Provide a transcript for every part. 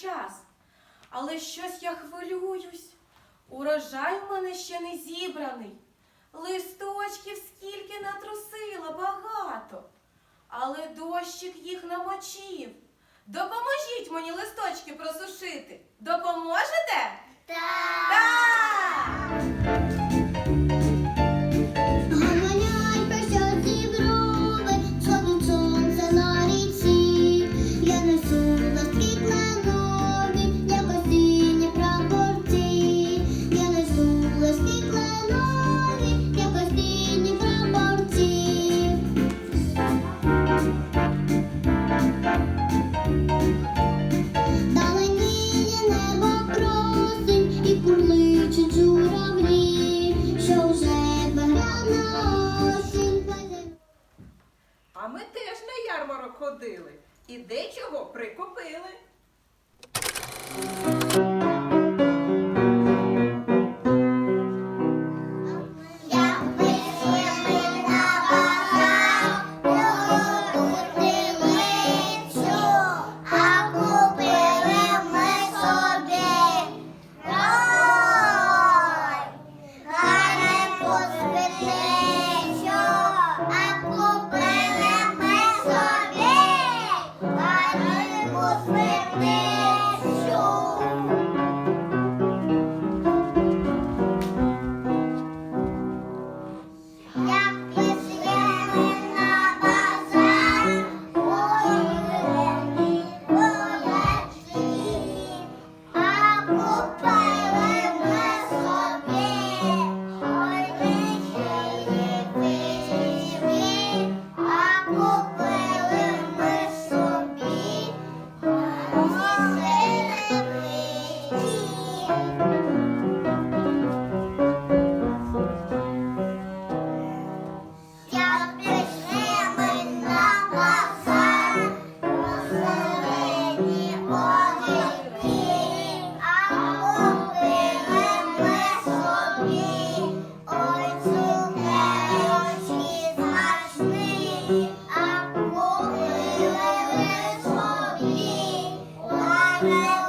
час. Але щось я хвилююсь. Урожай у мене ще не зібраний. Листочків скільки натрусила багато, але дощик їх намочив. Допоможіть мені листочки просушити. Допоможете? Так. Thank you.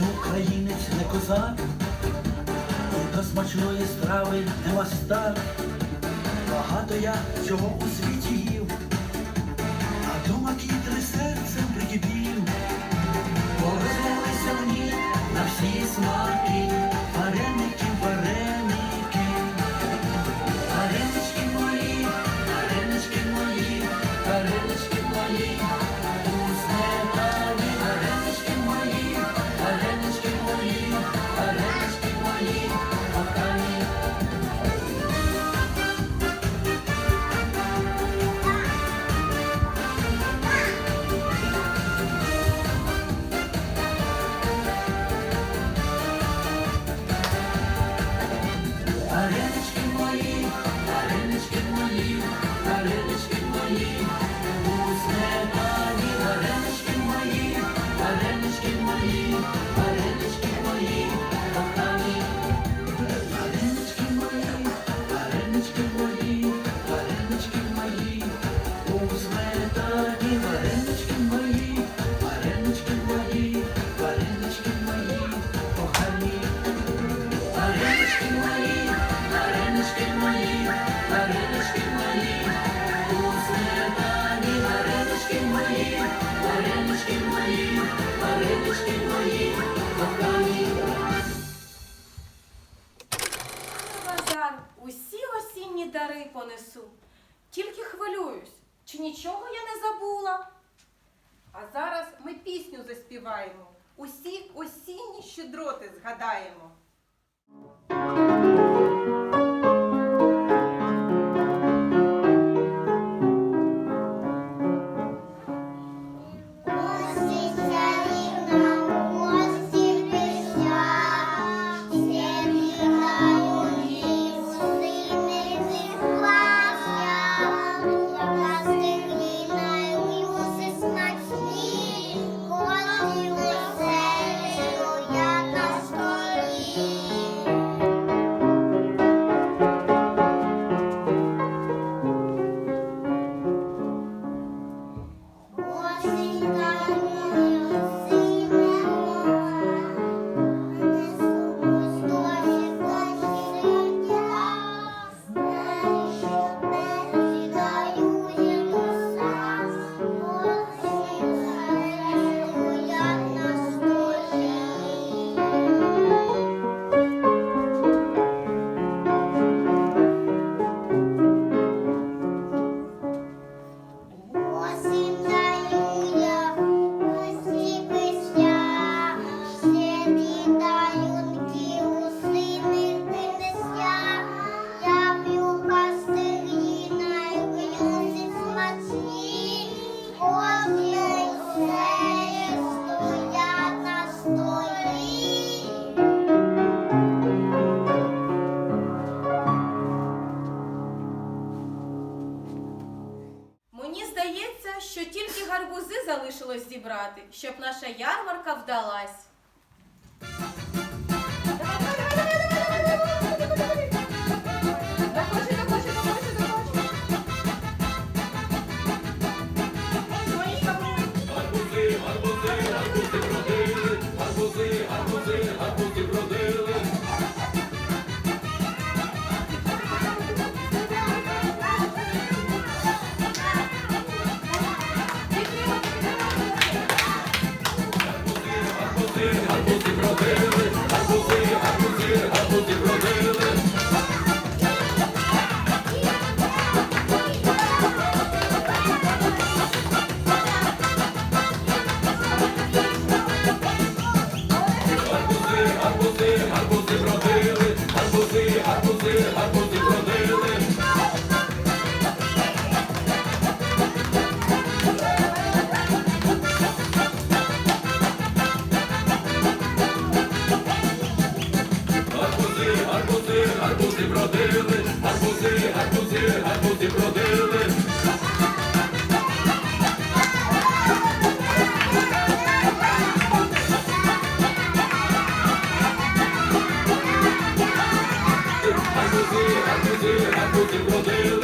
не українець, не козак, до смачної страви не мастак. Багато я цього у світі їв, а дома кітри серцем прикипів, Повелися мені на всі смаки, вареники, вареники, варенички мої, варенички мої, варенички мої. понесу. Тільки хвилююсь, чи нічого я не забула. А зараз ми пісню заспіваємо. Усі осінні щедроти згадаємо. Арбузи, арбузи, арбузів родили.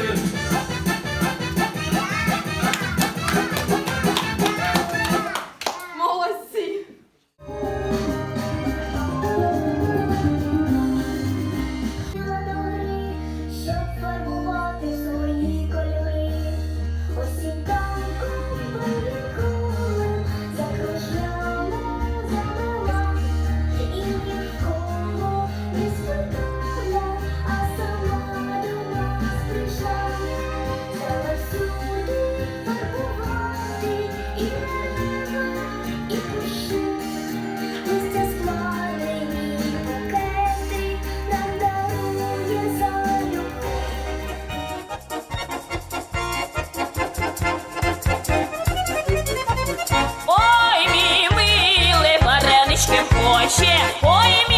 axé, oi, minha